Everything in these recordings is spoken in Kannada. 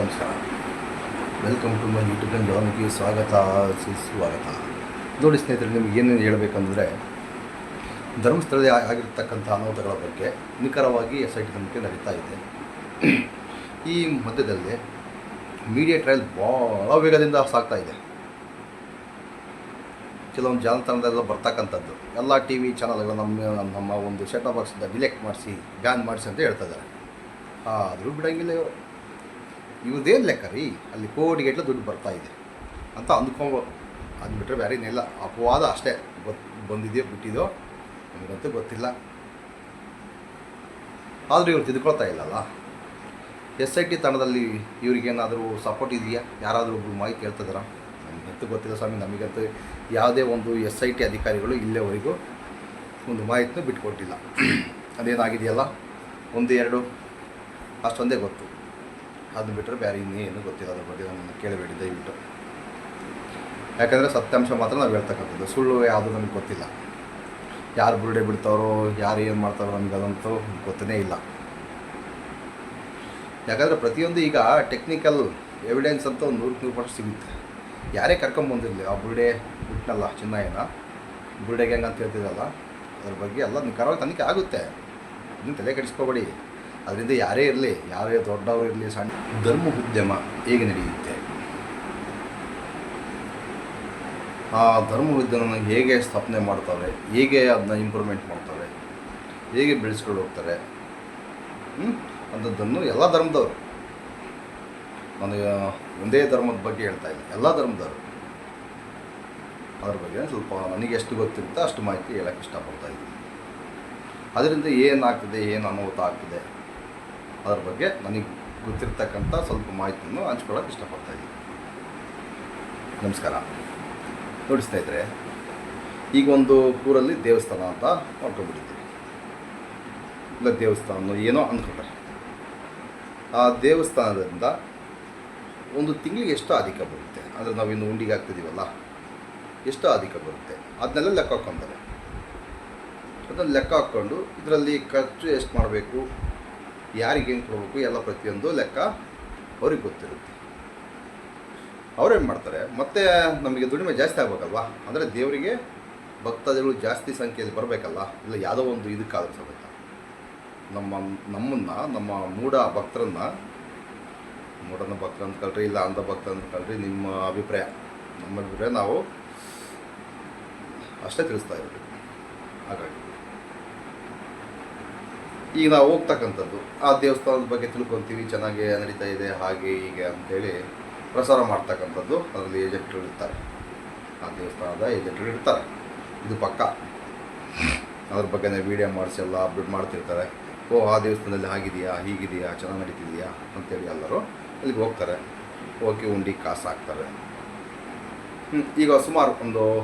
ನಮಸ್ಕಾರ. ವೆಲ್ಕಮ್ ಟು ಮೈ ಯೂಟ್ಯೂಬ್ ಚಾನಲ್ಗೆ ಸ್ವಾಗತ, ಸುಸ್ವಾಗತ. ನೋಡಿ ಸ್ನೇಹಿತರೆ, ನಿಮ್ಗೆ ಏನೇನು ಹೇಳಬೇಕಂದ್ರೆ, ಧರ್ಮಸ್ಥಳದಲ್ಲಿ ಆಗಿರ್ತಕ್ಕಂಥ ಅನಾಹುತಗಳ ಬಗ್ಗೆ ನಿಖರವಾಗಿ ಎಸ್ ಐ ಟಿ ತನಿಖೆ ನಡೀತಾ ಇದೆ. ಈ ಮಧ್ಯದಲ್ಲಿ ಮೀಡಿಯಾ ಟ್ರಯಲ್ ಭಾಳ ವೇಗದಿಂದ ಸಾಗ್ತಾ ಇದೆ. ಕೆಲವೊಂದು ಜಾಲತಾಣದಲ್ಲ ಬರ್ತಕ್ಕಂಥದ್ದು. ಎಲ್ಲ ಟಿ ವಿ ಚಾನಲ್ಗಳು ನಮ್ಮ ನಮ್ಮ ಒಂದು ಸೆಟ್ ಬಾಕ್ಸಿಂದ ಡಿಲೆಕ್ಟ್ ಮಾಡಿಸಿ ಬ್ಯಾನ್ ಮಾಡಿಸಿ ಅಂತ ಹೇಳ್ತಾ ಇದ್ದಾರೆ. ಆದರೂ ಬಿಡಂಗಿಲ್ಲ ಇವರು. ಇವ್ರದ್ದೇನು ಲೆಕ್ಕ ರೀ? ಅಲ್ಲಿ ಕೋಟಿಗಟ್ಟಲೆ ದುಡ್ಡು ಬರ್ತಾ ಇದೆ ಅಂತ ಅಂದ್ಕೊಬೋದು ಅದು ಬಿಟ್ಟರೆ ಬೇರೆ ಏನಿಲ್ಲ. ಅಪವಾದ ಅಷ್ಟೇ ಗೊತ್ತು ಬಂದಿದೆಯೋ ಬಿಟ್ಟಿದೋ ನನಗಂತೂ ಗೊತ್ತಿಲ್ಲ. ಆದರೂ ಇವ್ರು ತಿದ್ಕೊಳ್ತಾ ಇಲ್ಲಲ್ಲ? ಎಸ್ ಐ ಟಿ ತಂಡದಲ್ಲಿ ಇವ್ರಿಗೇನಾದರೂ ಸಪೋರ್ಟ್ ಇದೆಯಾ? ಯಾರಾದರೂ ಒಬ್ರು ಮಾಹಿತಿ ಹೇಳ್ತಿದಾರಾ ನಮಗಂತೂ ಗೊತ್ತಿಲ್ಲ ಸ್ವಾಮಿ. ನಮಗಂತೂ ಯಾವುದೇ ಒಂದು ಎಸ್ ಐ ಟಿ ಅಧಿಕಾರಿಗಳು ಇಲ್ಲೇವರೆಗೂ ಒಂದು ಮಾಹಿತಿನೂ ಬಿಟ್ಕೊಟ್ಟಿಲ್ಲ. ಅದೇನಾಗಿದೆಯಲ್ಲ? ಒಂದು, ಎರಡು, ಅಷ್ಟೊಂದೇ ಗೊತ್ತು. ಅದು ಬಿಟ್ಟರೆ ಬೇರೆ ಇನ್ನೇನು ಗೊತ್ತಿಲ್ಲ ಅದ್ರ ಬಗ್ಗೆ ನಮ್ಮನ್ನು ಕೇಳಬೇಡಿ, ದಯವಿಟ್ಟು. ಯಾಕಂದರೆ ಸತ್ಯಾಂಶ ಮಾತ್ರ ನಾವು ಹೇಳ್ತಕ್ಕಂಥದ್ದು. ಸುಳ್ಳು ಯಾವುದು ನಮಗೆ ಗೊತ್ತಿಲ್ಲ. ಯಾರು ಬುರುಡೆ ಬಿಡ್ತಾರೋ, ಯಾರು ಏನು ಮಾಡ್ತಾರೋ ನಮಗೆ ಅದಂತೂ ಗೊತ್ತೇ ಇಲ್ಲ. ಯಾಕಂದರೆ ಪ್ರತಿಯೊಂದು ಈಗ ಟೆಕ್ನಿಕಲ್ ಎವಿಡೆನ್ಸ್ ಅಂತ ಒಂದು ನೂರಕ್ಕೆ ನೂರು ಪರ್ಸೆಂಟ್ ಸಿಗುತ್ತೆ. ಯಾರೇ ಕರ್ಕೊಂಬಂದಿರಲಿ ಆ ಬುರುಡೆ ಬಿಟ್ಟನಲ್ಲ ಚಿನ್ನಾಯನ. ಬುರುಡೆಗೆ ಹೆಂಗೆ ಅಂತ ಹೇಳ್ತಿದ್ದಲ್ಲ ಅದ್ರ ಬಗ್ಗೆ ಎಲ್ಲ ನಿಖರವಾಗಿ ತನಿಖೆ ಆಗುತ್ತೆ. ಅದನ್ನು ತಲೆ ಕೆಡಿಸ್ಕೋಬೇಡಿ. ಅದರಿಂದ ಯಾರೇ ಇರಲಿ, ಯಾರೇ ದೊಡ್ಡವರು ಇರಲಿ, ಸಣ್ಣ ಧರ್ಮ ಉದ್ಯಮ ಹೇಗೆ ನಡೆಯುತ್ತೆ? ಆ ಧರ್ಮ ಉದ್ಯಮನ ಹೇಗೆ ಸ್ಥಾಪನೆ ಮಾಡ್ತಾರೆ, ಹೇಗೆ ಅದನ್ನ ಇಂಪ್ರೂವ್ಮೆಂಟ್ ಮಾಡ್ತಾರೆ, ಹೇಗೆ ಬೆಳೆಸ್ಕೊಂಡು ಹೋಗ್ತಾರೆ ಅಂಥದ್ದನ್ನು ಎಲ್ಲ ಧರ್ಮದವರು. ನನಗೆ ಒಂದೇ ಧರ್ಮದ ಬಗ್ಗೆ ಹೇಳ್ತಾ ಇಲ್ಲ ಎಲ್ಲ ಧರ್ಮದವರು. ಅದ್ರ ಬಗ್ಗೆ ಸ್ವಲ್ಪ ನನಗೆ ಎಷ್ಟು ಗೊತ್ತಿರುತ್ತೋ ಅಷ್ಟು ಮಾಹಿತಿ ಹೇಳೋಕ್ಕೆ ಇಷ್ಟಪಡ್ತಾ ಇದ್ದೀನಿ. ಅದರಿಂದ ಏನಾಗ್ತದೆ, ಏನು ಅನುಭವ ಆಗ್ತದೆ ಅದ್ರ ಬಗ್ಗೆ ನನಗೆ ಗೊತ್ತಿರ್ತಕ್ಕಂಥ ಸ್ವಲ್ಪ ಮಾಹಿತಿಯನ್ನು ಹಂಚ್ಕೊಳ್ಳೋಕೆ ಇಷ್ಟಪಡ್ತಾ ಇದ್ದೀನಿ. ನಮಸ್ಕಾರ. ನೋಡಿಸ್ತಾ ಸ್ನೇಹಿತರೆ ಈಗ ಒಂದು ಊರಲ್ಲಿ ದೇವಸ್ಥಾನ ಅಂತ ಮಾಡ್ಕೊಂಡ್ಬಿಟ್ಟಿದ್ದೀವಿ. ಇಲ್ಲ ದೇವಸ್ಥಾನ ಏನೋ ಅಂದ್ಕೊಂಡ್ರೆ. ಆ ದೇವಸ್ಥಾನದಿಂದ ಒಂದು ತಿಂಗಳಿಗೆ ಎಷ್ಟು ಅಧಿಕ ಬರುತ್ತೆ. ಅಂದರೆ ನಾವಿನ್ನು ಉಂಡಿಗೆ ಹಾಕ್ತಿದ್ದೀವಲ್ಲ ಎಷ್ಟು ಅಧಿಕ ಬರುತ್ತೆ. ಅದನ್ನೆಲ್ಲ ಲೆಕ್ಕ ಹಾಕ್ಕೊಂತಾರೆ. ಅದನ್ನು ಲೆಕ್ಕ ಹಾಕ್ಕೊಂಡು ಇದರಲ್ಲಿ ಖರ್ಚು ಎಷ್ಟು ಮಾಡಬೇಕು? ಯಾರಿಗೇನು ಕೊಡಬೇಕು? ಎಲ್ಲ ಪ್ರತಿಯೊಂದು ಲೆಕ್ಕ ಅವ್ರಿಗೆ ಗೊತ್ತಿರುತ್ತೆ. ಅವ್ರೇನು ಮಾಡ್ತಾರೆ? ಮತ್ತೆ ನಮಗೆ ದುಡಿಮೆ ಜಾಸ್ತಿ ಆಗಬೇಕಲ್ವಾ? ಅಂದರೆ ದೇವರಿಗೆ ಭಕ್ತಾದಿಗಳು ಜಾಸ್ತಿ ಸಂಖ್ಯೆಯಲ್ಲಿ ಬರಬೇಕಲ್ಲ? ಇಲ್ಲ ಯಾವುದೋ ಒಂದು ಇದಕ್ಕಾದ್ರೂ ಸಮೇತ ನಮ್ಮ, ನಮ್ಮನ್ನು, ನಮ್ಮ ಮೂಢ ಭಕ್ತರನ್ನು, ಮೂಢನ ಅಂತ ಅಂದ್ಕೊಳ್ರಿ ಇಲ್ಲ ಅಂಧ ಭಕ್ತ ಅಂದ್ಕೊಳ್ರಿ ನಿಮ್ಮ ಅಭಿಪ್ರಾಯ. ನಮ್ಮ ಅಭಿಪ್ರಾಯ ನಾವು ಅಷ್ಟೇ ತಿಳಿಸ್ತಾ ಇದ್ದೀವಿ ಹಾಗಾಗಿ. ಈಗ ನಾವು ಹೋಗ್ತಕ್ಕಂಥದ್ದು, ಆ ದೇವಸ್ಥಾನದ ಬಗ್ಗೆ ತಿಳ್ಕೊತೀವಿ, ಚೆನ್ನಾಗಿ ನಡೀತಾ ಇದೆ, ಹಾಗೆ ಹೀಗೆ ಅಂತೇಳಿ ಪ್ರಸಾರ ಮಾಡ್ತಕ್ಕಂಥದ್ದು ಅದರಲ್ಲಿ ಏಜೆಂಟ್ಗಳು ಇರ್ತಾರೆ. ಆ ದೇವಸ್ಥಾನದ ಏಜೆಂಟ್ಗಳು ಇರ್ತಾರೆ. ಇದು ಪಕ್ಕ. ಅದ್ರ ಬಗ್ಗೆ ವೀಡಿಯೋ ಮಾಡಿಸಿ ಎಲ್ಲ ಅಪ್ಡೇಟ್ ಮಾಡ್ತಿರ್ತಾರೆ. ಓ, ಆ ದೇವಸ್ಥಾನದಲ್ಲಿ ಆಗಿದೆಯಾ ಹೀಗಿದೆಯಾ, ಚೆನ್ನಾಗಿ ನಡೀತಿದೆಯಾ ಅಂತೇಳಿ ಎಲ್ಲರೂ ಅಲ್ಲಿಗೆ ಹೋಗ್ತಾರೆ. ಹೋಗಿ ಉಂಡಿ ಕಾಸು ಹಾಕ್ತಾರೆ. ಈಗ ಸುಮಾರು ಒಂದು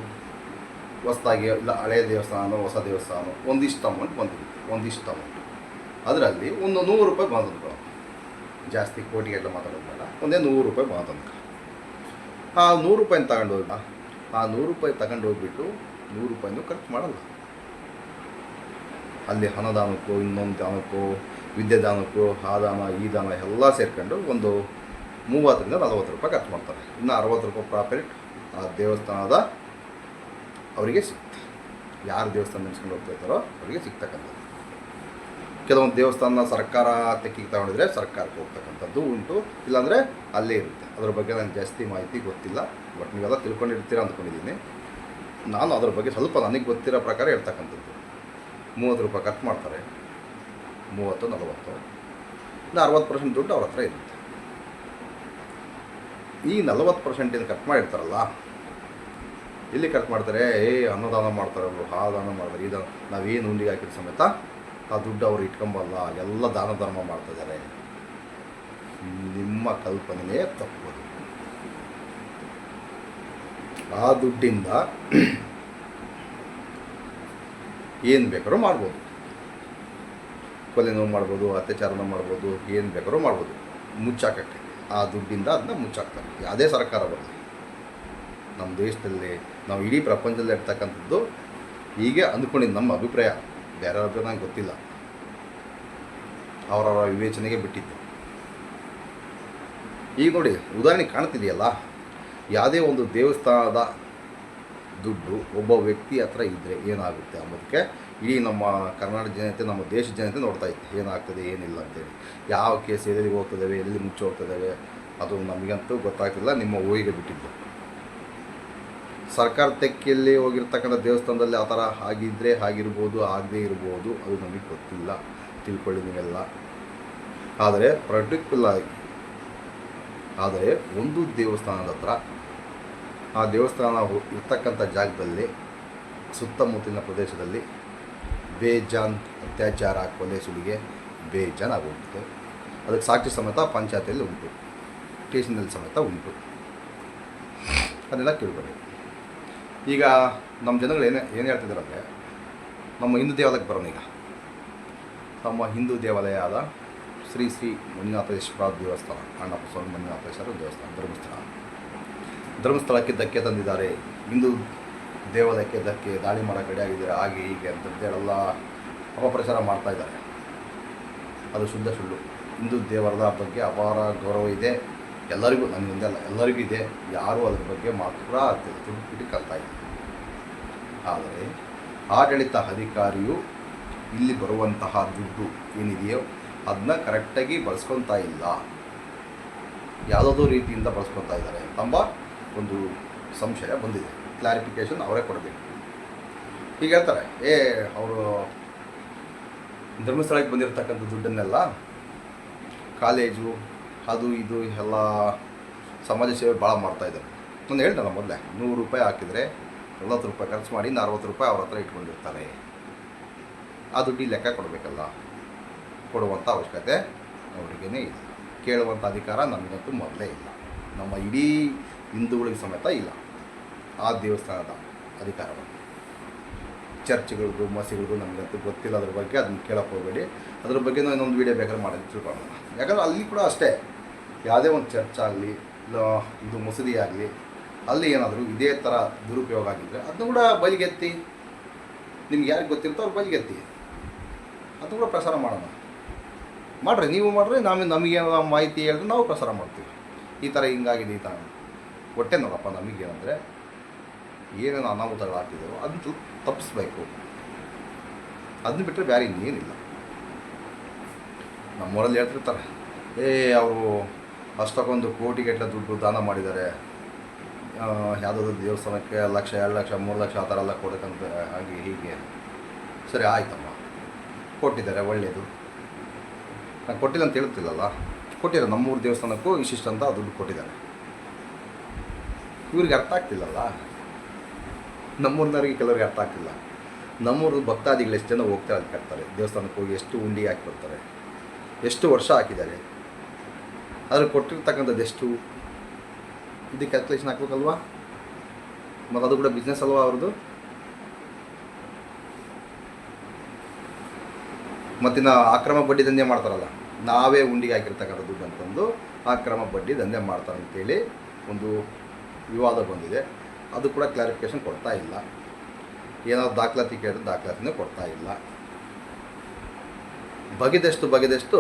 ಹೊಸದಾಗಿ ಇಲ್ಲ ಹಳೆಯ ದೇವಸ್ಥಾನ ಹೊಸ ದೇವಸ್ಥಾನ ಒಂದಿಷ್ಟು ಅಮೌಂಟ್ ಬಂದಿರುತ್ತೆ ಒಂದಿಷ್ಟು ಅಮೌಂಟ್ ಅದರಲ್ಲಿ ಒಂದು ನೂರು ರೂಪಾಯಿ ಬಂದದ್ದು ಜಾಸ್ತಿ ಕೋಟಿಗೆಲ್ಲ ಮಾತಾಡೋದಲ್ಲ, ಒಂದೇ ನೂರು ರೂಪಾಯಿ ಬಂದಂತ ಆ ನೂರು ರೂಪಾಯಿನ ತಗೊಂಡು ಆ ನೂರು ರೂಪಾಯಿ ತಗೊಂಡು ಹೋಗ್ಬಿಟ್ಟು ನೂರು ರೂಪಾಯಿನೂ ಖರ್ಚು ಮಾಡಲ್ಲ. ಅಲ್ಲಿ ಹಣದಾನಕ್ಕೂ ಇನ್ನೊಂದು ದಾನಕ್ಕೂ, ವಿದ್ಯೆ ದಾನಕ್ಕೂ ಆ ದಾನ ಈ ದಾನ ಎಲ್ಲ ಸೇರ್ಕೊಂಡು ಒಂದು ಮೂವತ್ತರಿಂದ ನಲವತ್ತು ರೂಪಾಯಿ ಖರ್ಚು ಮಾಡ್ತಾರೆ. ಇನ್ನು ಅರವತ್ತು ರೂಪಾಯಿ ಪ್ರಾಫಿಟ್ ಆ ದೇವಸ್ಥಾನದ ಅವರಿಗೆ ಸಿಗುತ್ತೆ ಯಾರು ದೇವಸ್ಥಾನ ನಡೆಸ್ಕೊಂಡು ಹೋಗ್ತಾ ಇರ್ತಾರೋ ಅವರಿಗೆ ಸಿಗ್ತಕ್ಕಂಥದ್ದು. ಕೆಲವೊಂದು ದೇವಸ್ಥಾನ ಸರ್ಕಾರ ತೆಕ್ಕಿಗೆ ತಗೊಂಡಿದ್ರೆ ಸರ್ಕಾರಕ್ಕೆ ಹೋಗ್ತಕ್ಕಂಥದ್ದು ಉಂಟು. ಇಲ್ಲಾಂದರೆ ಅಲ್ಲೇ ಇರುತ್ತೆ. ಅದ್ರ ಬಗ್ಗೆ ನನಗೆ ಜಾಸ್ತಿ ಮಾಹಿತಿ ಗೊತ್ತಿಲ್ಲ. ಬಟ್ ನೀವೆಲ್ಲ ತಿಳ್ಕೊಂಡಿರ್ತೀರ ಅಂದ್ಕೊಂಡಿದ್ದೀನಿ. ನಾನು ಅದ್ರ ಬಗ್ಗೆ ಸ್ವಲ್ಪ ನನಗೆ ಗೊತ್ತಿರೋ ಪ್ರಕಾರ ಹೇಳ್ತಕ್ಕಂಥದ್ದು. ಮೂವತ್ತು ರೂಪಾಯಿ ಖರ್ಚು ಮಾಡ್ತಾರೆ. ಮೂವತ್ತು, ನಲವತ್ತು. ಇನ್ನು ಅರವತ್ತು ಪರ್ಸೆಂಟ್ ದುಡ್ಡು ಅವ್ರ ಹತ್ರ ಇರುತ್ತೆ. ಈ ನಲವತ್ತು ಪರ್ಸೆಂಟಿಂದ ಕಟ್ ಮಾಡಿರ್ತಾರಲ್ಲ ಇಲ್ಲಿ ಖರ್ಚು ಮಾಡ್ತಾರೆ? ಏ, ಅನ್ನದಾನ ಮಾಡ್ತಾರೆ ಅವರು. ಆ ದಾನ ಮಾಡ್ತಾರೆ. ಈ ದಾನ ನಾವೇನು ಉಂಡಿಗೆ ಹಾಕಿದ ಸಮೇತ ಆ ದುಡ್ಡು ಅವ್ರು ಇಟ್ಕೊಂಬಲ್ಲ, ಎಲ್ಲ ದಾನ ಧರ್ಮ ಮಾಡ್ತಿದ್ದಾರೆ ನಿಮ್ಮ ಕಲ್ಪನೆಯೇ ತಪ್ಪದು ಆ ದುಡ್ಡಿಂದ ಏನು ಬೇಕಾದ್ರೂ ಮಾಡ್ಬೋದು. ಕೊಲೆ ನೋವು ಮಾಡ್ಬೋದು, ಅತ್ಯಾಚಾರನೂ ಮಾಡ್ಬೋದು, ಏನು ಬೇಕಾದ್ರೂ ಮಾಡ್ಬೋದು. ಮುಚ್ಚಾಕಕ್ಕೆ. ಆ ದುಡ್ಡಿಂದ ಅದನ್ನ ಮುಚ್ಚಾಕ್ತಾರೆ. ಯಾವುದೇ ಸರ್ಕಾರ ಬರಲಿ. ನಮ್ಮ ದೇಶದಲ್ಲಿ, ನಾವು ಇಡೀ ಪ್ರಪಂಚದಲ್ಲಿ ಇರ್ತಕ್ಕಂಥದ್ದು, ಹೀಗೆ ಅಂದ್ಕೊಂಡಿದ್ದು ನಮ್ಮ ಅಭಿಪ್ರಾಯ. ಬೇರೆ ನಂಗೆ ಗೊತ್ತಿಲ್ಲ. ಅವರವರ ವಿವೇಚನೆಗೆ ಬಿಟ್ಟಿದ್ದು. ಈಗ ನೋಡಿ, ಉದಾಹರಣೆ ಕಾಣ್ತಿದೆಯಲ್ಲ? ಯಾವುದೇ ಒಂದು ದೇವಸ್ಥಾನದ ದುಡ್ಡು ಒಬ್ಬ ವ್ಯಕ್ತಿ ಹತ್ರ ಇದ್ದರೆ ಏನಾಗುತ್ತೆ ಅನ್ನೋದಕ್ಕೆ ಇಡೀ ನಮ್ಮ ಕರ್ನಾಟಕ ಜನತೆ, ನಮ್ಮ ದೇಶ ಜನತೆ ನೋಡ್ತಾ ಇತ್ತು. ಏನಾಗ್ತದೆ, ಏನಿಲ್ಲ ಅಂತೇಳಿ. ಯಾವ ಕೇಸ್ ಎಲ್ಲಿ ಹೋಗ್ತದೇವೆ, ಎಲ್ಲಿ ಮುಚ್ಚಿ ಹೋಗ್ತದೇವೆ ಅದು ನಮಗಂತೂ ಗೊತ್ತಾಗ್ತಿಲ್ಲ, ನಿಮ್ಮ ಊರಿಗೆ ಬಿಟ್ಟಿದ್ದು. ಸರ್ಕಾರ ತೆಕ್ಕಿಯಲ್ಲಿ ಹೋಗಿರ್ತಕ್ಕಂಥ ದೇವಸ್ಥಾನದಲ್ಲಿ ಆ ಥರ ಆಗಿದ್ದರೆ ಆಗಿರ್ಬೋದು, ಆಗದೇ ಇರ್ಬೋದು, ಅದು ನಮಗೆ ಗೊತ್ತಿಲ್ಲ ತಿಳ್ಕೊಳ್ಳಿ ನೀವೆಲ್ಲ ಆದರೆ ಪರ್ಟಿಕ್ಯುಲರ್ ಆದರೆ ಒಂದು ದೇವಸ್ಥಾನದ ಹತ್ರ, ಆ ದೇವಸ್ಥಾನ ಇರ್ತಕ್ಕಂಥ ಜಾಗದಲ್ಲಿ, ಸುತ್ತಮುತ್ತಲಿನ ಪ್ರದೇಶದಲ್ಲಿ ಬೇಜಾನ್ ಅತ್ಯಾಚಾರ ಕೊಲೆ ಸುಲಿಗೆ ಬೇಜಾನ್ ಆಗೋಗ್ತದೆ ಅದಕ್ಕೆ ಸಾಕ್ಷಿ ಸಮೇತ ಪಂಚಾಯತಿಯಲ್ಲಿ ಉಂಟು ಸ್ಟೇಷನಲ್ಲಿ ಸಮೇತ ಉಂಟು. ಅದೆಲ್ಲ ತಿಳ್ಕೊಳ್ಳಿ. ಈಗ ನಮ್ಮ ಜನಗಳು ಏನೇ, ಏನು ಹೇಳ್ತಿದ್ದಾರೆ ಅಂದರೆ, ನಮ್ಮ ಹಿಂದೂ ದೇವಾಲಯಕ್ಕೆ ಬರೋಣ ಈಗ. ನಮ್ಮ ಹಿಂದೂ ದೇವಾಲಯ ಆದ ಶ್ರೀ ಶ್ರೀ ಮಂಜುನಾಥೇಶ್ವರ ದೇವಸ್ಥಾನ, ಅಣ್ಣಪ್ಪ ಸ್ವಾಮಿ ಮಂಜುನಾಥೇಶ್ವರ ದೇವಸ್ಥಾನ, ಧರ್ಮಸ್ಥಳ. ಧರ್ಮಸ್ಥಳಕ್ಕೆ ಧಕ್ಕೆ ತಂದಿದ್ದಾರೆ. ಹಿಂದೂ ದೇವಾಲಯಕ್ಕೆ ಧಕ್ಕೆ ದಾಳಿ ಮಾಡೋ ಕಡೆ ಆಗಿದ್ದಾರೆ. ಹಾಗೆ ಹೀಗೆ ಅಂತೇಳೆಲ್ಲ ಅಪಪ್ರಚಾರ ಮಾಡ್ತಾ ಇದ್ದಾರೆ. ಅದು ಶುದ್ಧ ಸುಳ್ಳು. ಹಿಂದೂ ದೇವರದ ಬಗ್ಗೆ ಅಪಾರ ಗೌರವ ಇದೆ. ಎಲ್ಲರಿಗೂ ನನ್ನಿಂದಲ್ಲ ಎಲ್ಲರಿಗೂ ಇದೆ. ಯಾರೂ ಅದ್ರ ಬಗ್ಗೆ ಮಾತ್ರ ಆಗ್ತಿಲ್ಲ. ಕಲ್ತಾಯಿದ್ದೆ ಆದರೆ ಆಡಳಿತ ಅಧಿಕಾರಿಯು ಇಲ್ಲಿ ಬರುವಂತಹ ದುಡ್ಡು ಏನಿದೆಯೋ ಅದನ್ನ ಕರೆಕ್ಟಾಗಿ ಬಳಸ್ಕೊತಾ ಇಲ್ಲ. ಯಾವುದೋ ರೀತಿಯಿಂದ ಬಳಸ್ಕೊತಾ ಇದ್ದಾರೆ ಎಂಬ ಒಂದು ಸಂಶಯ ಬಂದಿದೆ. ಕ್ಲಾರಿಫಿಕೇಶನ್ ಅವರೇ ಕೊಡಬೇಕು. ಈಗ ಹೇಳ್ತಾರೆ, ಏ, ಅವರು ಧರ್ಮಸ್ಥಳಕ್ಕೆ ಬಂದಿರತಕ್ಕಂಥ ದುಡ್ಡನ್ನೆಲ್ಲ ಕಾಲೇಜು, ಅದು ಇದು, ಎಲ್ಲ ಸಮಾಜ ಸೇವೆ ಭಾಳ ಮಾಡ್ತಾಯಿದ್ದಾರೆ ನಾನು ಹೇಳ್ದಲ್ಲ ಮೊದಲೇ, ನೂರು ರೂಪಾಯಿ ಹಾಕಿದರೆ ನಲ್ವತ್ತು ರೂಪಾಯಿ ಖರ್ಚು ಮಾಡಿ ಇನ್ನು ಅರವತ್ತು ರೂಪಾಯಿ ಅವ್ರ ಹತ್ರ ಇಟ್ಕೊಂಡಿರ್ತಾರೆ ಆ ದುಡ್ಡಿ ಲೆಕ್ಕ ಕೊಡಬೇಕಲ್ಲ? ಕೊಡುವಂಥ ಅವಶ್ಯಕತೆ ಅವರಿಗೇ ಇಲ್ಲ. ಕೇಳುವಂಥ ಅಧಿಕಾರ ನಮಗಂತೂ ಮೊದಲೇ ಇಲ್ಲ. ನಮ್ಮ ಇಡೀ ಹಿಂದೂಗಳಿಗೆ ಸಮೇತ ಇಲ್ಲ. ಆ ದೇವಸ್ಥಾನದ ಅಧಿಕಾರವನ್ನು. ಚರ್ಚ್ಗಳಿಗೂ ಮಸೀದಿಗಳಿಗೂ ನಮಗಂತೂ ಗೊತ್ತಿಲ್ಲ ಅದ್ರ ಬಗ್ಗೆ, ಅದನ್ನು ಕೇಳಕ್ಕೆ ಹೋಗಬೇಡಿ. ಅದ್ರ ಬಗ್ಗೆ ನಾವು ಇನ್ನೊಂದು ವೀಡಿಯೋ ಬೇಕಾದ್ರೆ ಮಾಡಿ ತಿಳ್ಕೊಳ್ಳೋಣ ಯಾಕಂದ್ರೆ ಅಲ್ಲಿ ಕೂಡ ಅಷ್ಟೇ. ಯಾವುದೇ ಒಂದು ಚರ್ಚ್ ಆಗಲಿ, ಇಲ್ಲ ಇದು ಮಸೀದಿ ಆಗಲಿ ಅಲ್ಲಿ ಏನಾದರೂ ಇದೇ ಥರ ದುರುಪಯೋಗ ಆಗಿದ್ದರೆ ಅದನ್ನು ಕೂಡ ಬಲಿಗೆತ್ತಿ. ನಿಮ್ಗೆ ಯಾರಿಗೆ ಗೊತ್ತಿರುತ್ತೋ ಅವ್ರು ಬಲಿಗೆತ್ತಿ. ಅದನ್ನ ಕೂಡ ಪ್ರಸಾರ ಮಾಡೋಣ. ಮಾಡಿರಿ, ನೀವು ಮಾಡಿರಿ ನಾವು ನಮಗೆ ಮಾಹಿತಿ ಹೇಳಿದ್ರೆ ನಾವು ಪ್ರಸಾರ ಮಾಡ್ತೀವಿ. ಈ ಥರ ಹಿಂಗಾಗಿದೆ, ಈ ಥರ ಹೊಟ್ಟೆ ನೋಡಪ್ಪ ನಮಗೇನಂದರೆ ಏನೇನು ಅನಾಹುತಗಳು ಅದನ್ನು ಅದನ್ನ ತಪ್ಪಿಸ್ಬೇಕು. ಅದನ್ನ ಬಿಟ್ಟರೆ ಬೇರೆ ಇನ್ನೇನಿಲ್ಲ. ನಮ್ಮೂರಲ್ಲಿ ಹೇಳ್ತಿರ್ತಾರೆ, ಏ, ಅವರು ಅಷ್ಟಕ್ಕೊಂದು ಕೋಟಿಗಟ್ಟಲೆ ದುಡ್ಡು ದಾನ ಮಾಡಿದ್ದಾರೆ. ಯಾವುದಾದ್ರು ದೇವಸ್ಥಾನಕ್ಕೆ ಲಕ್ಷ, ಎರಡು ಲಕ್ಷ, ಮೂರು ಲಕ್ಷ ಆ ಥರ ಎಲ್ಲ ಕೊಡಬೇಕಂತ ಹಾಗೆ ಹೀಗೆ. ಸರಿ, ಆಯಿತಮ್ಮ. ಕೊಟ್ಟಿದ್ದಾರೆ ಒಳ್ಳೆಯದು ನಾನು ಕೊಟ್ಟಿಲ್ಲ ಅಂತ ಹೇಳ್ತಿಲ್ಲಲ್ಲ ಕೊಟ್ಟಿದ್ದಾರೆ, ನಮ್ಮೂರು ದೇವಸ್ಥಾನಕ್ಕೂ ಅಂತ ದುಡ್ಡು ಕೊಟ್ಟಿದ್ದಾರೆ. ಇವ್ರಿಗೆ ಅರ್ಥ ಆಗ್ತಿಲ್ಲಲ್ಲ? ನಮ್ಮೂರಿನವ್ರಿಗೆ ಕೆಲವರಿಗೆ ಅರ್ಥ ಆಗ್ತಿಲ್ಲ. ನಮ್ಮೂರು ಭಕ್ತಾದಿಗಳು ಎಷ್ಟು ಜನ ಹೋಗ್ತಾರೆ ಅಲ್ಲಿ ಕಟ್ತಾರೆ ದೇವಸ್ಥಾನಕ್ಕೆ ಹೋಗಿ ಎಷ್ಟು ಉಂಡಿ ಹಾಕಿ ಬರ್ತಾರೆ ಎಷ್ಟು ವರ್ಷ ಹಾಕಿದ್ದಾರೆ. ಅದ್ರ ಕೊಟ್ಟಿರ್ತಕ್ಕಂಥದ್ದು ಎಷ್ಟು? ಇದಕ್ಕೆ ಕ್ಯಾಲ್ಕುಲೇಷನ್ ಹಾಕ್ಬೇಕಲ್ವಾ ಮತ್ತು ಅದು ಕೂಡ ಬಿಸ್ನೆಸ್ ಅಲ್ವಾ ಅವ್ರದ್ದು? ಮತ್ತಿನ್ನು ಅಕ್ರಮ ಬಡ್ಡಿ ದಂಧೆ ಮಾಡ್ತಾರಲ್ಲ, ನಾವೇ ಉಂಡಿಗೆ ಹಾಕಿರ್ತಕ್ಕಂಥ ದುಡ್ಡು ಅಂತಂದು ಅಕ್ರಮ ಬಡ್ಡಿ ದಂಧೆ ಮಾಡ್ತಾರೆ ಅಂತೇಳಿ ಒಂದು ವಿವಾದ ಬಂದಿದೆ. ಅದು ಕೂಡ ಕ್ಲಾರಿಫಿಕೇಷನ್ ಕೊಡ್ತಾ ಇಲ್ಲ. ಏನಾದ್ರು ದಾಖಲಾತಿ ಕೇಳಿದ್ರೆ ದಾಖಲಾತಿನೇ ಕೊಡ್ತಾ ಇಲ್ಲ. ಬಗೆದಷ್ಟು ಬಗೆದಷ್ಟು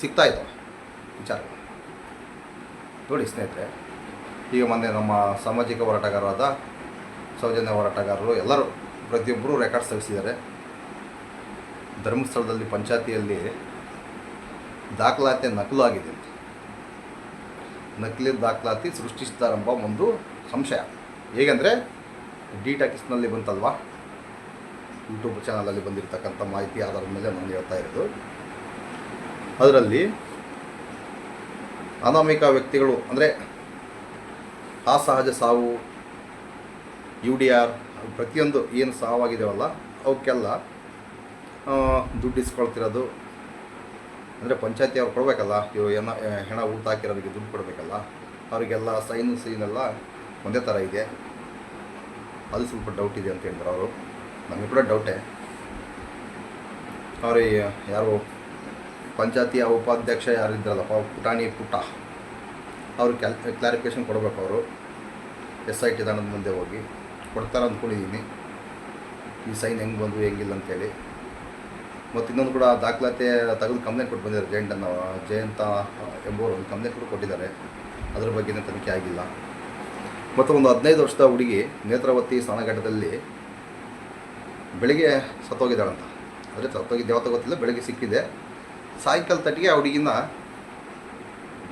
ಸಿಗ್ತಾ ಇದ್ದಾವೆ ವಿಚಾರಗಳು. ನೋಡಿ ಸ್ನೇಹಿತರೆ ಈಗ ಮೊನ್ನೆ ನಮ್ಮ ಸಾಮಾಜಿಕ ಹೋರಾಟಗಾರರಾದ ಸೌಜನ್ಯ ಹೋರಾಟಗಾರರು ಎಲ್ಲರೂ ಪ್ರತಿಯೊಬ್ಬರು ರೆಕಾರ್ಡ್ಸ್ ತೆಗೆಸಿದ್ದಾರೆ ಧರ್ಮಸ್ಥಳದಲ್ಲಿ, ಪಂಚಾಯತಿಯಲ್ಲಿ ದಾಖಲಾತಿ ನಕಲು ಆಗಿದೆ ನಕಲಿ ದಾಖಲಾತಿ ಸೃಷ್ಟಿಸಿದಾರೆಂಬ ಒಂದು ಸಂಶಯ. ಹೇಗೆಂದರೆ ಡಿ ಟಾಕಿಸ್ನಲ್ಲಿ ಬಂತಲ್ವಾ? ಯೂಟ್ಯೂಬ್ ಚಾನಲಲ್ಲಿ ಬಂದಿರತಕ್ಕಂಥ ಮಾಹಿತಿ, ಆಧಾರದ ಮೇಲೆ ನಾನು ಹೇಳ್ತಾ ಇರೋದು. ಅದರಲ್ಲಿ ಅನಾಮಿಕ ವ್ಯಕ್ತಿಗಳು, ಅಂದರೆ ಅಸಹಜ ಸಾವು, ಯು ಡಿ ಆರ್ ಪ್ರತಿಯೊಂದು ಏನು ಸಾವಾಗಿದೆವಲ್ಲ ಅವಕ್ಕೆಲ್ಲ ದುಡ್ಡು ಇಸ್ಕೊಳ್ತಿರೋದು ಅಂದರೆ ಪಂಚಾಯತಿ ಅವ್ರು ಕೊಡಬೇಕಲ್ಲ ಇವು ಏನ ಹೆಣ ಊಟ ಹಾಕಿರೋರಿಗೆ ದುಡ್ಡು ಕೊಡಬೇಕಲ್ಲ, ಅವರಿಗೆಲ್ಲ ಸೈನು ಸೈನೆಲ್ಲ ಒಂದೇ ಥರ ಇದೆ. ಅದು ಸ್ವಲ್ಪ ಡೌಟ್ ಇದೆ ಅಂತ ಹೇಳಿದ್ರು ಅವರು. ನಮಗೆ ಕೂಡ ಡೌಟೇ ಅವರು ಯಾರು ಪಂಚಾಯತಿಯ ಉಪಾಧ್ಯಕ್ಷ ಯಾರಿದ್ರಲ್ಲಪ್ಪ ಪುಟಾಣಿ ಪುಟ್ಟ. ಅವರು ಕ್ಯಾಲ್ ಕ್ಲಾರಿಫಿಕೇಷನ್ ಕೊಡಬೇಕು ಅವರು. ಎಸ್ ಐ ಟಿ ದಾನದ ಮುಂದೆ ಹೋಗಿ. ಕೊಡ್ತಾರೆ ಅಂದ್ಕೊಂಡಿದ್ದೀನಿ ಈ ಸೈನ್ ಹೆಂಗೆ ಬಂದು ಹೆಂಗಿಲ್ಲ ಅಂತೇಳಿ. ಮತ್ತು ಇನ್ನೊಂದು ಕೂಡ ದಾಖಲಾತಿ ತೆಗೆದು ಕಂಪ್ಲೇಂಟ್ ಕೊಟ್ಟು ಬಂದಿದ್ದಾರೆ. ಜಯಂಟ್ ಜಯಂತ ಎಂಬುವರು ಒಂದು ಕಂಪ್ಲೇಂಟ್ ಕೂಡ ಕೊಟ್ಟಿದ್ದಾರೆ. ಅದ್ರ ಬಗ್ಗೆನೇ ತನಿಖೆ ಆಗಿಲ್ಲ. ಮತ್ತು ಒಂದು ಹದಿನೈದು ವರ್ಷದ ಹುಡುಗಿ ನೇತ್ರಾವತಿ ಸ್ನಾನಘಟ್ಟದಲ್ಲಿ ಬೆಳಿಗ್ಗೆ ಸತ್ತೋಗಿದ್ದಾಳಂತ. ಅಂದರೆ ಸತ್ತೋಗಿ ಯಾವತ್ತೋ ಗೊತ್ತಿಲ್ಲ, ಬೆಳಗ್ಗೆ ಸಿಕ್ಕಿದೆ. ಸಾಯಂಕಾಲ ತಟ್ಟಿಗೆ ಆ ಹುಡುಗಿನ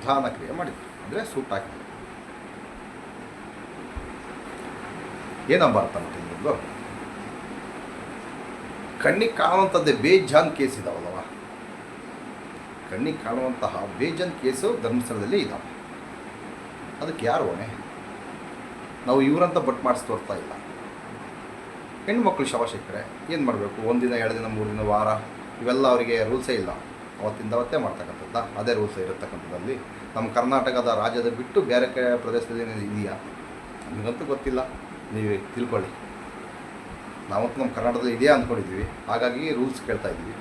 ಧಾನ ಕ್ರಿಯೆ ಮಾಡಿದ್ರು. ಅಂದರೆ ಸೂಟ್ ಹಾಕಿದ್ರು. ಏನಂಬ ಅರ್ಥ ಮಾಡ್ತಿದ್ದು ಕಣ್ಣಿಗೆ ಕಾಣುವಂಥದ್ದೇ ಬೇಜಾನ್ ಕೇಸ್ ಇದಾವಲ್ಲವ? ಕಣ್ಣಿಗೆ ಕಾಣುವಂತಹ ಬೇಜಾನ್ ಕೇಸು ಧರ್ಮಸ್ಥಳದಲ್ಲಿ ಇದ್ದಾವೆ ಅದಕ್ಕೆ ಯಾರು ಹೊಣೆ? ನಾವು ಇವರಂತ ಬಟ್ ಮಾಡಿಸ್ ತೋರ್ತಾ ಇಲ್ಲ. ಹೆಣ್ಮಕ್ಳು ಶವ ಸಿಕ್ಕರೆ ಏನು ಮಾಡಬೇಕು? ಒಂದಿನ ಎರಡು ದಿನ, ಮೂರು ದಿನ, ವಾರ, ಇವೆಲ್ಲ ಅವರಿಗೆ ರೂಲ್ಸೇ ಇಲ್ಲ. ಅವತ್ತಿಂದ ಅವತ್ತೇ ಮಾಡ್ತಕ್ಕಂಥದ್ದು? ಅದೇ ರೂಲ್ಸ್ ಇರತಕ್ಕಂಥದ್ದಲ್ಲಿ ನಮ್ಮ ಕರ್ನಾಟಕದ ರಾಜ್ಯದ ಬಿಟ್ಟು ಬೇರೆ ಕಡೆ ಪ್ರದೇಶದಲ್ಲಿ ಇದೆಯಾ? ನಮಗಂತೂ ಗೊತ್ತಿಲ್ಲ. ನೀವು ತಿಳ್ಕೊಳ್ಳಿ. ನಾವಂತೂ ನಮ್ಮ ಕರ್ನಾಟಕದಲ್ಲಿ ಇದೆಯಾ ಅಂದ್ಕೊಂಡಿದ್ದೀವಿ ಹಾಗಾಗಿ ರೂಲ್ಸ್ ಕೇಳ್ತಾ ಇದ್ದೀವಿ.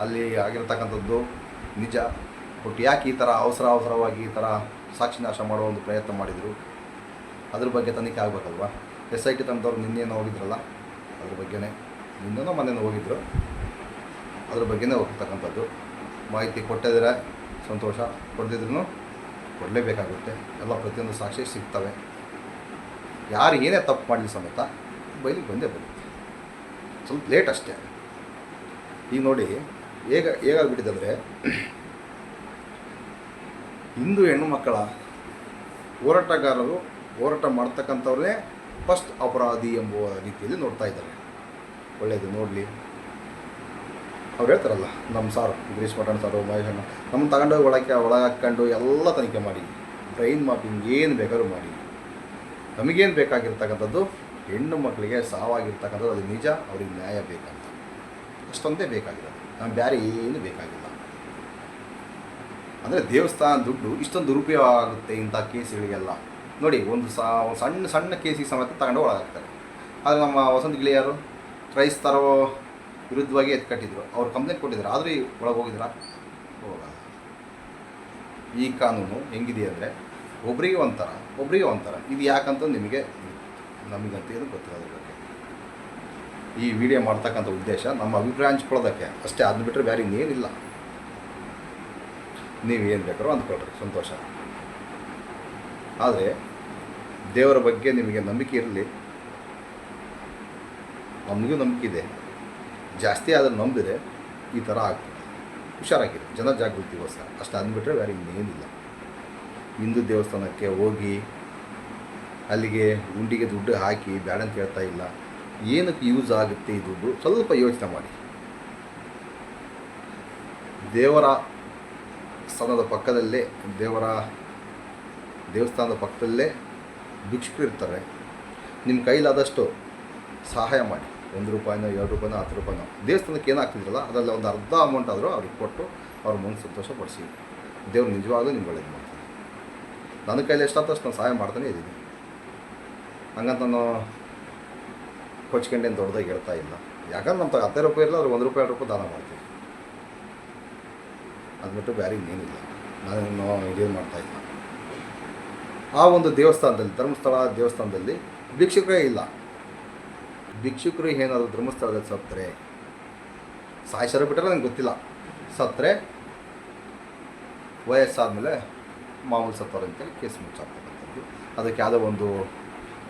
ಅಲ್ಲಿ ಆಗಿರ್ತಕ್ಕಂಥದ್ದು ನಿಜ. ಬಟ್ ಯಾಕೆ ಈ ಥರ ಅವಸರ ಅವಸರವಾಗಿ ಈ ಥರ ಸಾಕ್ಷಿನಾಶ ಮಾಡೋ ಒಂದು ಪ್ರಯತ್ನ ಮಾಡಿದರು? ಅದ್ರ ಬಗ್ಗೆ ತನಿಖೆ ಆಗಬೇಕಲ್ವಾ? ಎಸ್ ಐ ಟಿ ತಂದವ್ರು ನಿನ್ನೇನೋ ಹೋಗಿದ್ರಲ್ಲ? ಅದ್ರ ಬಗ್ಗೆನೇ. ನಿನ್ನೆನೋ ಮೊನ್ನೆನೋ ಹೋಗಿದ್ರು. ಅದ್ರ ಬಗ್ಗೆನೇ ಹೋಗ್ತಕ್ಕಂಥದ್ದು. ಮಾಹಿತಿ ಕೊಟ್ಟಿದ್ರೆ ಸಂತೋಷ ಕೊಡದಿದ್ರು ಕೊಡಲೇಬೇಕಾಗುತ್ತೆ. ಎಲ್ಲ ಪ್ರತಿಯೊಂದು ಸಾಕ್ಷಿ ಸಿಗ್ತವೆ. ಯಾರು ಏನೇ ತಪ್ಪು ಮಾಡಲಿ ಸಮೇತ ಬೈಲಿಗೆ ಬಂದೇ ಬರುತ್ತೆ. ಸ್ವಲ್ಪ ಲೇಟ್ ಅಷ್ಟೇ. ಈಗ ನೋಡಿ, ಹೇಗ, ಹೇಗಾಗ್ಬಿಟ್ಟಿದೆ ಹಿಂದೂ ಹೆಣ್ಣು ಮಕ್ಕಳ ಹೋರಾಟಗಾರರು ಹೋರಾಟ ಮಾಡ್ತಕ್ಕಂಥವ್ರೇ ಫಸ್ಟ್ ಅಪರಾಧಿ ಎಂಬುವ ರೀತಿಯಲ್ಲಿ ನೋಡ್ತಾ ಇದ್ದಾರೆ. ಒಳ್ಳೆಯದು ನೋಡಲಿ. ಅವ್ರು ಹೇಳ್ತಾರಲ್ಲ ನಮ್ಮ ಸಾರು ಗಿರೀಶ್ ಮಠಣ ಸಾರು ಮಹೇಶ್ ಅಣ್ಣ ನಮ್ಮ ತಗೊಂಡೋಗಿ ಒಳಗೆ ಒಳಗೆ ಹಾಕ್ಕೊಂಡು ಎಲ್ಲ ತನಿಖೆ ಮಾಡಿ, ಬ್ರೈನ್ ಮಾಪಿಂಗ್ ಏನು ಬೇಕಾದ್ರೂ ಮಾಡಿ. ನಮಗೇನು ಬೇಕಾಗಿರ್ತಕ್ಕಂಥದ್ದು, ಹೆಣ್ಣು ಮಕ್ಕಳಿಗೆ ಸಾವಾಗಿರ್ತಕ್ಕಂಥದ್ದು ಅದು ನಿಜ, ಅವ್ರಿಗೆ ನ್ಯಾಯ ಬೇಕಂತ. ಅಷ್ಟೊಂದೇ ಬೇಕಾಗಿರೋದು. ನಮ್ಗೆ ಬೇರೆ ಏನು ಬೇಕಾಗಿಲ್ಲ. ಅಂದರೆ ದೇವಸ್ಥಾನ ದುಡ್ಡು ಇಷ್ಟೊಂದು ದುರುಪಯೋಗ ಆಗುತ್ತೆ ಇಂಥ ಕೇಸ್ಗಳಿಗೆಲ್ಲ. ನೋಡಿ, ಒಂದು ಸಾ ಸಣ್ಣ ಸಣ್ಣ ಕೇಸಿಗೆ ಸಮೇತ ತಗೊಂಡು ಒಳಗಾಗ್ತಾರೆ. ಆದರೆ ನಮ್ಮ ವಸಂತ ಗಿಳಿಯರು, ಕ್ರೈಸ್ತರ ವಿರುದ್ಧವಾಗಿ ಎತ್ಕಟ್ಟಿದ್ರು ಅವ್ರು ಕಂಪ್ಲೇಂಟ್ ಕೊಟ್ಟಿದ್ರು ಆದರೂ ಒಳಗೆ ಹೋಗಿದ್ರ? ಹೋಗಲ್ಲ. ಈ ಕಾನೂನು ಹೆಂಗಿದೆ ಅಂದರೆ ಒಬ್ಬರಿಗೆ ಒಂಥರ ಒಬ್ಬರಿಗೆ ಒಂಥರ. ಇದು ಯಾಕಂತ ನಿಮಗೆ ನಮಗಂತ ಏನು ಗೊತ್ತಿಲ್ಲ ಅದ್ರ ಬಗ್ಗೆ. ಈ ವಿಡಿಯೋ ಮಾಡ್ತಕ್ಕಂಥ ಉದ್ದೇಶ ನಮ್ಮ ಅಭಿಪ್ರಾಯ ಹಂಚ್ಕೊಳ್ಳೋದಕ್ಕೆ. ಅಷ್ಟೇ ಅದನ್ನ ಬಿಟ್ಟರೆ ಬೇರೆ ಇನ್ನೇನಿಲ್ಲ. ನೀವು ಏನು ಬೇಕಾದ್ರೂ ಅಂದ್ಕೊಳ್ರಿ. ಸಂತೋಷ. ಆದರೆ ದೇವರ ಬಗ್ಗೆ ನಿಮಗೆ ನಂಬಿಕೆ ಇರಲಿ. ನಮಗೂ ನಂಬಿಕೆ ಇದೆ. ಜಾಸ್ತಿ ಅದನ್ನು ನಂಬಿದರೆ ಈ ಥರ ಆಗ್ತದೆ. ಹುಷಾರಾಗಿದೆ ಜನ ಜಾಗೃತಿ ಜಾಗೃತಿಗೋಸ್ಕರ ಅಷ್ಟು ಅಂದ್ಬಿಟ್ರೆ ಬೇರೆ ಇನ್ನೇನಿಲ್ಲ. ಹಿಂದೂ ದೇವಸ್ಥಾನಕ್ಕೆ ಹೋಗಿ ಅಲ್ಲಿಗೆ ಗುಂಡಿಗೆ ದುಡ್ಡು ಹಾಕಿ ಬೇಡ ಅಂತ ಹೇಳ್ತಾ ಇಲ್ಲ. ಏನಕ್ಕೆ ಯೂಸ್ ಆಗುತ್ತೆ ಈ ದುಡ್ಡು? ಸ್ವಲ್ಪ ಯೋಚನೆ ಮಾಡಿ. ದೇವರ ಸ್ಥಾನದ ಪಕ್ಕದಲ್ಲೇ, ದೇವರ ದೇವಸ್ಥಾನದ ಪಕ್ಕದಲ್ಲೇ ಭಿಕ್ಷುಕರು ಇರ್ತಾರೆ. ನಿಮ್ಮ ಕೈಲಾದಷ್ಟು ಸಹಾಯ ಮಾಡಿ. ಒಂದು ರೂಪಾಯಿನೋ ಎರಡು ರೂಪಾಯಿನೋ ಹತ್ತು ರೂಪಾಯಿನೋ. ದೇವಸ್ಥಾನಕ್ಕೆ ಏನು ಹಾಕ್ತಿದ್ರಲ್ಲ ಅದರಲ್ಲಿ ಒಂದು ಅರ್ಧ ಅಮೌಂಟ್ ಆದರೂ ಅವ್ರಿಗೆ ಕೊಟ್ಟು ಅವ್ರ ಮನ ಸಂತೋಷ ಪಡಿಸಿ ದೇವ್ರು ನಿಜವಾಗ್ಲೂ ನಿಮ್ಗೆ ಒಳ್ಳೇದು ಮಾಡ್ತೀನಿ ನನ್ನ ಕೈಲಿ ಎಷ್ಟಾದಷ್ಟು ನಾನು ಸಹಾಯ ಮಾಡ್ತಾನೆ ಇದ್ದೀನಿ. ಹಂಗಂತ ನಾನು ಕೊಚ್ಕೊಂಡೇನು ದೊಡ್ಡದಾಗಿ ಹೇಳ್ತಾ ಇಲ್ಲ. ಯಾಕಂದ್ರೆ ನಮ್ಮ ತಗ ಹತ್ತೈದು ರೂಪಾಯಿ ಇರಲ್ಲ, ಅವ್ರು ಒಂದು ರೂಪಾಯಿ, ಎರಡು ರೂಪಾಯಿ ದಾನ ಮಾಡ್ತೀವಿ ಅದು ಬಿಟ್ಟು ಬೇರೆ ಇನ್ನೇನಿಲ್ಲ. ನಾನು ಇದೇನು ಮಾಡ್ತಾ ಇಲ್ಲ. ಆ ಒಂದು ದೇವಸ್ಥಾನದಲ್ಲಿ, ಧರ್ಮಸ್ಥಳ ದೇವಸ್ಥಾನದಲ್ಲಿ ಭಿಕ್ಷುಕರೇ ಇಲ್ಲ. ಭಿಕ್ಷುಕರು ಏನಾದರೂ ಧರ್ಮಸ್ಥಳದಲ್ಲಿ ಸತ್ತರೆ, ಸಾಯಿಸರು ಬಿಟ್ಟರೆ ನನಗೆ ಗೊತ್ತಿಲ್ಲ. ಸತ್ತರೆ, ವಯಸ್ಸಾದಮೇಲೆ ಮಾಮೂಲು ಸತ್ತವ್ರು ಅಂತೇಳಿ ಕೇಸ್ ಮುಚ್ಚಾಕ್ತಕ್ಕಂಥದ್ದು ಅದಕ್ಕೆ ಯಾವುದೋ ಒಂದು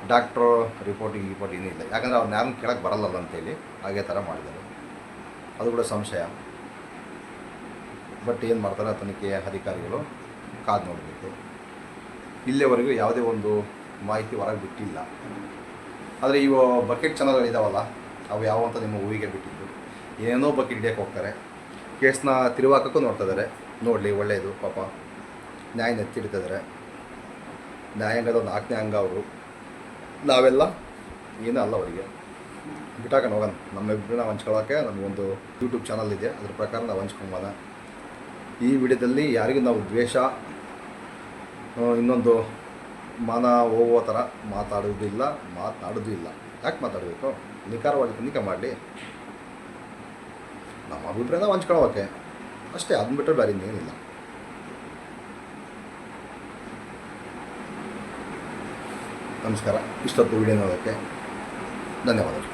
ಡಾಕ್ಟ್ರು ರಿಪೋರ್ಟಿಂಗ್ ರಿಪೋರ್ಟ್ ಏನೂ ಇಲ್ಲ. ಯಾಕಂದರೆ ಅವ್ರನ್ನ ಯಾರನ್ನು ಕೇಳಕ್ಕೆ ಬರಲ್ಲಲ್ಲ ಅಂತೇಳಿ ಹಾಗೆ ಥರ ಮಾಡಿದ್ದಾರೆ. ಅದು ಕೂಡ ಸಂಶಯ. ಬಟ್ ಏನು ಮಾಡ್ತಾರೆ ತನಿಖೆ ಅಧಿಕಾರಿಗಳು ಕಾದು ನೋಡಬೇಕು. ಇಲ್ಲಿಯವರೆಗೂ ಯಾವುದೇ ಒಂದು ಮಾಹಿತಿ ಹೊರಗೆ ಬಿಟ್ಟಿಲ್ಲ. ಆದರೆ ಇವು ಬಕೆಟ್ ಇದಾವಲ್ಲ, ಅವು ಯಾವ ಅಂತ ನಿಮ್ಮ ಹೂವಿಗೆ ಬಿಟ್ಟಿದ್ದು. ಏನೇನೋ ಬಕೆಟ್ ಹಿಡಿಯೋಕೆ ಹೋಗ್ತಾರೆ. ಕೇಸ್ನ ತಿರುವಾಕಕ್ಕೂ ನೋಡ್ತಾ ಇದ್ದಾರೆ ನೋಡಲಿ ಒಳ್ಳೆಯದು ಪಾಪ. ನ್ಯಾಯ ನೆತ್ತಿಡ್ತಿದ್ದಾರೆ ನ್ಯಾಯಾಂಗದ ಒಂದು ಅಂಗ ಅವರು. ನಾವೆಲ್ಲ ಏನೂ ಅಲ್ಲ ಅವರಿಗೆ. ಬಿಟ್ಟಾಕೊಂಡು ಹೋಗೋಣ ನಮ್ಮಿಬ್ಬರನ್ನ ಹಂಚ್ಕೊಳ್ಳೋಕ್ಕೆ ನಮಗೊಂದು ಯೂಟ್ಯೂಬ್ ಚಾನಲ್ ಇದೆ. ಅದ್ರ ಪ್ರಕಾರ ನಾವು ಹಂಚ್ಕೊಂಬೋಣ. ಈ ವಿಡಿಯೋದಲ್ಲಿ ಯಾರಿಗೂ ನಾವು ದ್ವೇಷ ಇನ್ನೊಂದು ಮಾನ ಹೋಗುವ ಥರ ಮಾತಾಡೋದಿಲ್ಲ ಮಾತನಾಡೋದು ಇಲ್ಲ ಯಾಕೆ ಮಾತಾಡಬೇಕು? ನಿಖಾರವಾಗಿ ತನಿಖೆ ಮಾಡಲಿ. ನಮ್ಮ ಅಭಿಪ್ರಾಯನ ಹಂಚ್ಕೊಳ್ಳೋಕೆ. ಅಷ್ಟೇ ಅದನ್ನ ಬಿಟ್ಟರೆ ಬೇರೆ ಇನ್ನೇನಿಲ್ಲ. ನಮಸ್ಕಾರ. ಇಷ್ಟೊತ್ತು ವಿಡಿಯೋ ನೋಡೋಕ್ಕೆ ಧನ್ಯವಾದಗಳು.